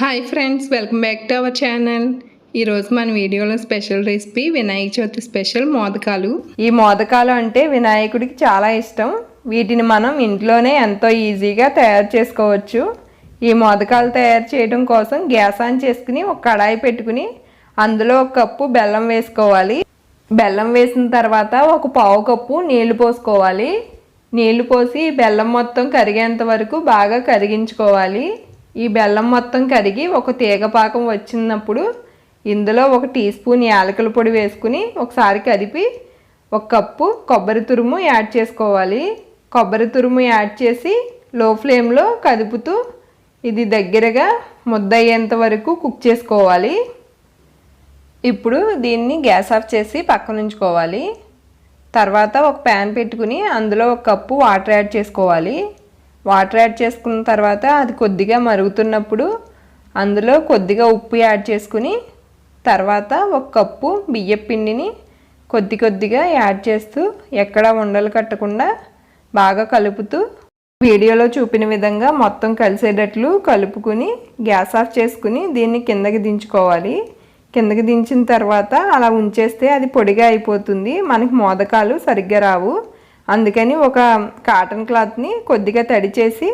Hi friends welcome back to our channel ఈరోజు మన వీడియోలో special recipe Vinayaka Chavithi special మోదకాలు. ఈ మోదకాలు అంటే వినాయకుడికి చాలా ఇష్టం. వీటిని మనం ఇంట్లోనే ఎంతో ఈజీగా తయారు చేసుకోవచ్చు. ఈ మోదకాలు తయారు చేయడం కోసం గ్యాస్ ఆన్ చేసుకుని ఒక కడాయి పెట్టుకుని అందులో ఒక కప్పు బెల్లం వేసుకోవాలి. బెల్లం వేసిన తర్వాత ఒక పావు కప్పు నీళ్ళు పోసుకోవాలి. నీళ్ళు పోసి బెల్లం మొత్తం కరిగేంత వరకు బాగా కరిగించుకోవాలి. ఈ బెల్లం మొత్తం కరిగి ఒక తీగ పాకం వచ్చినప్పుడు ఇందులో ఒక టీ స్పూన్ యాలకుల పొడి వేసుకుని ఒకసారి కదిపి ఒక కప్పు కొబ్బరి తురుము యాడ్ చేసుకోవాలి. కొబ్బరి తురుము యాడ్ చేసి లో ఫ్లేమ్లో కదుపుతూ ఇది దగ్గరగా ముద్దయ్యేంత వరకు కుక్ చేసుకోవాలి. ఇప్పుడు దీన్ని గ్యాస్ ఆఫ్ చేసి పక్కన ఉంచుకోవాలి. తర్వాత ఒక ప్యాన్ పెట్టుకుని అందులో ఒక కప్పు వాటర్ యాడ్ చేసుకోవాలి. వాటర్ యాడ్ చేసుకున్న తర్వాత అది కొద్దిగా మరుగుతున్నప్పుడు అందులో కొద్దిగా ఉప్పు యాడ్ చేసుకుని తర్వాత ఒక కప్పు బియ్యం పిండిని కొద్ది కొద్దిగా యాడ్ చేస్తూ ఎక్కడ ఉండలు కట్టకుండా బాగా కలుపుతూ వీడియోలో చూపిన విధంగా మొత్తం కలిసేటట్లు కలుపుకుని గ్యాస్ ఆఫ్ చేసుకుని దీన్ని కిందకి దించుకోవాలి. కిందకి దించిన తర్వాత అలా ఉంచేస్తే అది పొడిగా అయిపోతుంది. మనకి మోదకాలు సరిగ్గా రావు. అందుకని ఒక కాటన్ క్లాత్ని కొద్దిగా తడి చేసి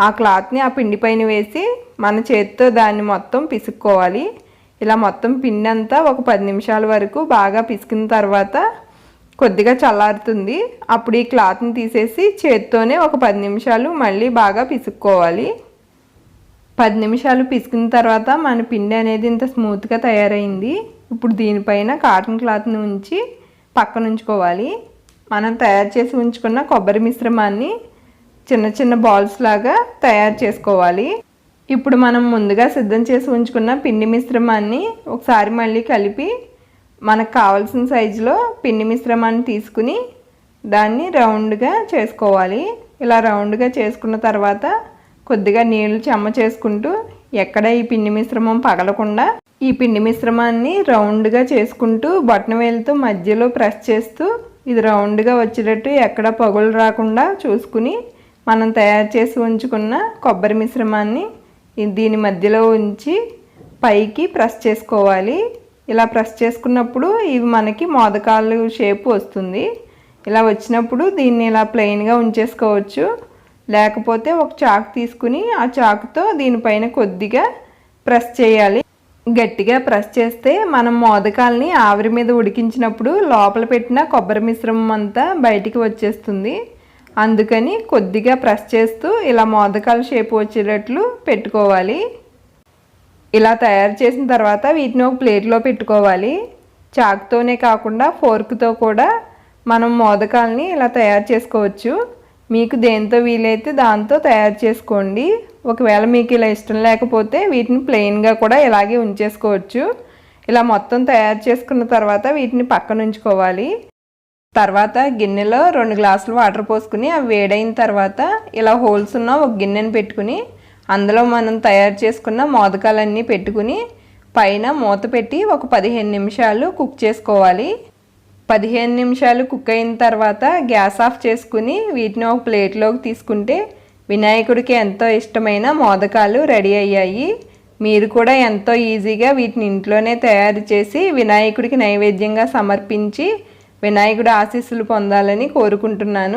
ఆ క్లాత్ని ఆ పిండి పైన వేసి మన చేతితో దాన్ని మొత్తం పిసుక్కోవాలి. ఇలా మొత్తం పిండి అంతా ఒక పది నిమిషాల వరకు బాగా పిసికిన తర్వాత కొద్దిగా చల్లారుతుంది. అప్పుడు ఈ క్లాత్ని తీసేసి చేతితోనే ఒక పది నిమిషాలు మళ్ళీ బాగా పిసుక్కోవాలి. పది నిమిషాలు పిసికిన తర్వాత మన పిండి అనేది ఇంత స్మూత్గా తయారైంది. ఇప్పుడు దీనిపైన కాటన్ క్లాత్ని ఉంచి పక్కనుంచుకోవాలి. మనం తయారు చేసి ఉంచుకున్న కొబ్బరి మిశ్రమాన్ని చిన్న చిన్న బాల్స్ లాగా తయారు చేసుకోవాలి. ఇప్పుడు మనం ముందుగా సిద్ధం చేసి ఉంచుకున్న పిండి మిశ్రమాన్ని ఒకసారి మళ్ళీ కలిపి మనకు కావాల్సిన సైజులో పిండి మిశ్రమాన్ని తీసుకుని దాన్ని రౌండ్గా చేసుకోవాలి. ఇలా రౌండ్గా చేసుకున్న తర్వాత కొద్దిగా నీళ్ళు చెమ్మ చేసుకుంటూ ఎక్కడ ఈ పిండి మిశ్రమం పగలకుండా ఈ పిండి మిశ్రమాన్ని రౌండ్గా చేసుకుంటూ బొట్టన వేలుతో మధ్యలో ప్రెస్ చేస్తూ ఇది రౌండ్గా వచ్చేటట్టు ఎక్కడ పగులు రాకుండా చూసుకుని మనం తయారు చేసి ఉంచుకున్న కొబ్బరి మిశ్రమాన్ని దీని మధ్యలో ఉంచి పైకి ప్రెస్ చేసుకోవాలి. ఇలా ప్రెస్ చేసుకున్నప్పుడు ఇవి మనకి మోదకాలు షేప్ వస్తుంది. ఇలా వచ్చినప్పుడు దీన్ని ఇలా ప్లెయిన్గా ఉంచేసుకోవచ్చు. లేకపోతే ఒక చాకు తీసుకుని ఆ చాకుతో దీనిపైన కొద్దిగా ప్రెస్ చేయాలి. గట్టిగా ప్రెస్ చేస్తే మనం మోదకాల్ని ఆవిరి మీద ఉడికించినప్పుడు లోపల పెట్టిన కొబ్బరి మిశ్రమం అంతా బయటికి వచ్చేస్తుంది. అందుకని కొద్దిగా ప్రెస్ చేస్తూ ఇలా మోదకాల షేప్ వచ్చేటట్లు పెట్టుకోవాలి. ఇలా తయారు చేసిన తర్వాత వీటిని ఒక ప్లేట్లో పెట్టుకోవాలి. చాకుతోనే కాకుండా ఫోర్క్తో కూడా మనం మోదకాలని ఇలా తయారు చేసుకోవచ్చు. మీకు దేంతో వీలైతే దాంతో తయారు చేసుకోండి. ఒకవేళ మీకు ఇలా ఇష్టం లేకపోతే వీటిని ప్లెయిన్గా కూడా ఇలాగే ఉంచేసుకోవచ్చు. ఇలా మొత్తం తయారు చేసుకున్న తర్వాత వీటిని పక్కన ఉంచుకోవాలి. తర్వాత గిన్నెలో రెండు గ్లాసులు వాటర్ పోసుకుని అవి వేడైన తర్వాత ఇలా హోల్స్ ఉన్న ఒక గిన్నెని పెట్టుకుని అందులో మనం తయారు చేసుకున్న మోదకాలన్నీ పెట్టుకుని పైన మూత పెట్టి ఒక పదిహేను నిమిషాలు కుక్ చేసుకోవాలి. పదిహేను నిమిషాలు కుక్ అయిన తర్వాత గ్యాస్ ఆఫ్ చేసుకుని వీటిని ఒక ప్లేట్లోకి తీసుకుంటే వినాయకుడికి ఎంతో ఇష్టమైన మోదకాలు రెడీ అయ్యాయి. మీరు కూడా ఎంతో ఈజీగా వీటిని ఇంట్లోనే తయారు చేసి వినాయకుడికి నైవేద్యంగా సమర్పించి వినాయకుడి ఆశీస్సులు పొందాలని కోరుకుంటున్నాను.